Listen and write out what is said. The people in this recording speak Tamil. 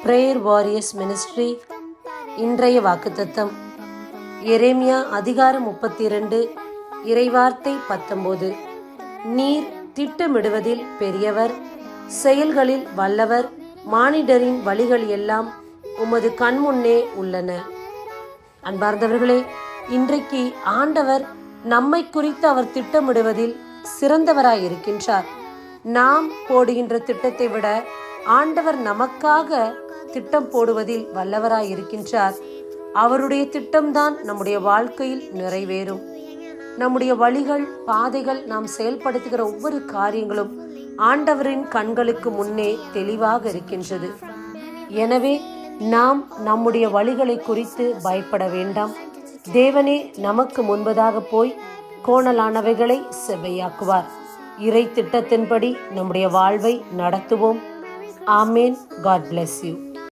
பிரேயர் வாரியர்ஸ் மினிஸ்ட்ரி இன்றைய வாக்குத்தத்தம் எரேமியா அதிகாரம் முப்பத்தி இரண்டு இறைவார்த்தை பத்தொன்பது நீர் திட்டமிடுவதில் பெரியவர் செயல்களில் வல்லவர் மானிடரின் வழிகள் எல்லாம் உமது கண்முன்னே உள்ளன அன்பார்ந்தவர்களே இன்றைக்கு ஆண்டவர் நம்மை குறித்து அவர் திட்டமிடுவதில் சிறந்தவராய் இருக்கின்றார் நாம் போடுகின்ற திட்டத்தை விட ஆண்டவர் நமக்காக திட்டம் போடுவதில் வல்லவராய் இருக்கின்றார் அவருடைய திட்டம்தான் நம்முடைய வாழ்க்கையில் நிறைவேறும். நம்முடைய வழிகள் பாதைகள் நாம் செயல்படுத்துகிற ஒவ்வொரு காரியங்களும் ஆண்டவரின் கண்களுக்கு முன்னே தெளிவாக இருக்கின்றது. எனவே நாம் நம்முடைய வழிகளை குறித்து பயப்பட வேண்டாம். தேவனே நமக்கு முன்பதாக போய் கோணலானவைகளை செவ்வையாக்குவார். இறை திட்டத்தின்படி நம்முடைய வாழ்வை நடத்துவோம். ஆமேன். God bless you